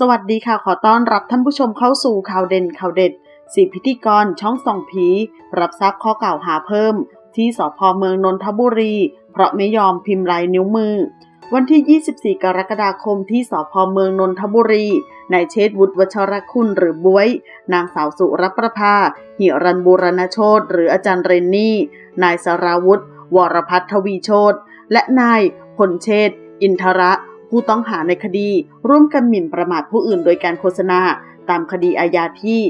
สวัสดีค่ะขอต้อนรับท่านผู้ชมเข้าสู่ข่าวเด่นข่าวเด็ดสี่พิธีกรช่องส่องผีรับทราบข้อกล่าวหาเพิ่ม ที่สพเมืองนนทบุรี เพราะไม่ยอมพิมพ์ลายนิ้วมือ วันที่ 24 กรกฎาคมที่สพเมืองนนทบุรีนายเชษฐ์วุฒิวชรคุณหรือบวย นางสาวสุรประภาหิรันบูรณโชตหรืออาจารย์เรนนี่ นายสราวุธวรพัฒน์ทวีโชตและนายพลเชษฐ์อินทระ ผู้ต้องหาในคดี ร่วมกันหมิ่นประมาทผู้อื่นโดยการโฆษณา ตามคดีอาญาที่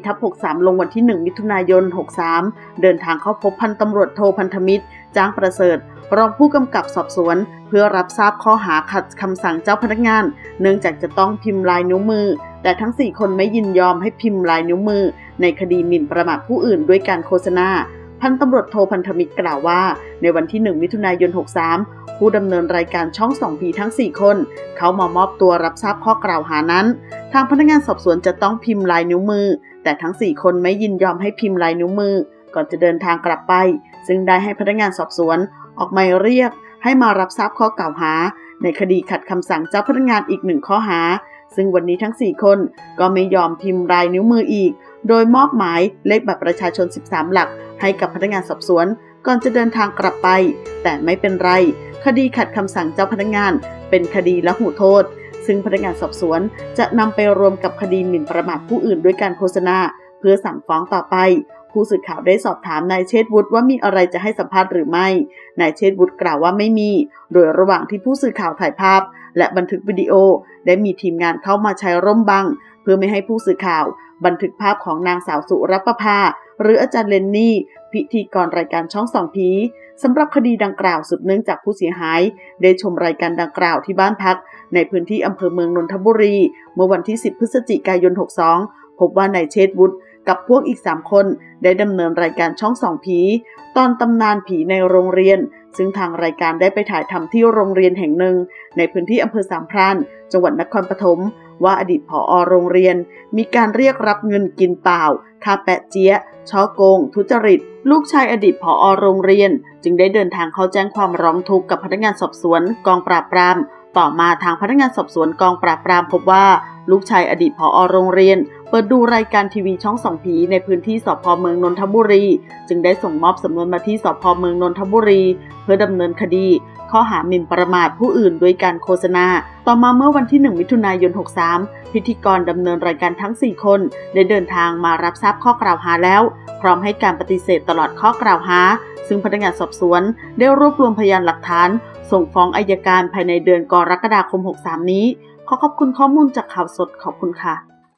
874ทับ63 ลงวันที่ 1 มิถุนายน 63 เดินทางเข้าพบพันตำรวจโทพันธมิตร จ้างประเสริฐ รองผู้กำกับสอบสวน เพื่อรับทราบข้อหาขัดคำสั่งเจ้าพนักงาน เนื่องจากจะต้องพิมพ์ลายนิ้วมือ แต่ทั้ง 4 คนไม่ยินยอมให้พิมพ์ลายนิ้วมือ ในคดีหมิ่นประมาทผู้อื่นด้วยการโฆษณา พันตำรวจโทพันธมิตรกล่าวว่า ในวันที่ 1 มิถุนายน 63 ผู้ดำเนินรายการช่องสองผีทั้ง 4 คน เขามามอบตัวรับทราบข้อกล่าวหานั้น ทางพนักงานสอบสวนจะต้องพิมพ์ลายนิ้วมือ แต่ทั้ง 4 คนไม่ยินยอมให้พิมพ์ลายนิ้วมือ ก่อนจะเดินทางกลับไป ซึ่งได้ให้พนักงานสอบสวน ออกหมายเรียก ให้มารับทราบข้อกล่าวหา ในคดีขัดคำสั่งเจ้าพนักงานอีกหนึ่งข้อหา ซึ่งวันนี้ทั้ง 4 คนก็ไม่ยอมพิมพ์ลายนิ้วมืออีก โดยมอบหมายเลขบัตรประชาชน 13 หลัก ให้กับพนักงานสอบสวน ก่อนจะเดินทางกลับไป แต่ไม่เป็นไร คดีขัดคำสั่งเจ้าพนักงาน เป็นคดีละหูโทษ ซึ่งพนักงานสอบสวนจะนำไปรวมกับคดีหมิ่นประมาทผู้อื่นด้วยการโฆษณา เพื่อสั่งฟ้องต่อไปผู้สื่อข่าวได้สอบถามนายเชษวุฒิว่ามีอะไรจะให้สัมภาษณ์หรือไม่ นายเชษวุฒิกล่าวว่าไม่มี โดยระหว่างที่ผู้สื่อข่าวถ่ายภาพ และบันทึกวิดีโอ ได้มีทีมงานเข้ามาใช้ร่มบัง เพื่อไม่ให้ผู้สื่อข่าว บันทึกภาพของนางสาวสุรประภา หรืออาจารย์เลนนี่ พิธีกรรายการช่องสองผีสำหรับคดีดังกล่าวสืบเนื่องจากผู้เสียหาย ได้ชมรายการดังกล่าวที่บ้านพัก ในพื้นที่อำเภอเมืองนนทบุรี เมื่อวันที่ 10 พฤศจิกายน 62 พบว่านายเชษวุฒิกับพวกอีก 3 คน ได้ดำเนินรายการช่องสองผี ตอนตำนานผีในโรงเรียน ซึ่งทางรายการได้ไปถ่ายทำที่โรงเรียนแห่งหนึ่ง ในพื้นที่อำเภอสามพรานจังหวัดนครปฐม ว่าอดีตผอ โรงเรียน มีการเรียกรับเงินกินเปล่าค่าแปะเจี๊ยะช่อโกง ทุจริต ลูกชายอดีตผอ โรงเรียน จึงได้เดินทางเข้าแจ้งความร้องทุกข์กับพนักงานสอบสวนกองปราบปราม ต่อมาทางพนักงานสอบสวนกองปราบปรามพบว่าลูกชายอดีตผอ โรงเรียน เปิดดูรายการทีวีช่องสองผีในพื้นที่สพเมืองนนทบุรี จึงได้ส่งมอบสำนวนมาที่สพเมืองนนทบุรี เพื่อดำเนินคดี ข้อหาหมิ่นประมาทผู้อื่นโดยการโฆษณา ต่อมาเมื่อวันที่ 1 มิถุนายน 63 พิธีกรดำเนินรายการทั้ง 4 คน ได้เดินทางมารับทราบข้อกล่าวหาแล้ว พร้อมให้การปฏิเสธตลอดข้อกล่าวหา ซึ่งพนักงานสอบสวน ได้รวบรวมพยานหลักฐาน ส่งฟ้องอายการภายในเดือนกรกฎาคม 63 นี้ ขอขอบคุณข้อมูลจากข่าวสดขอบคุณค่ะ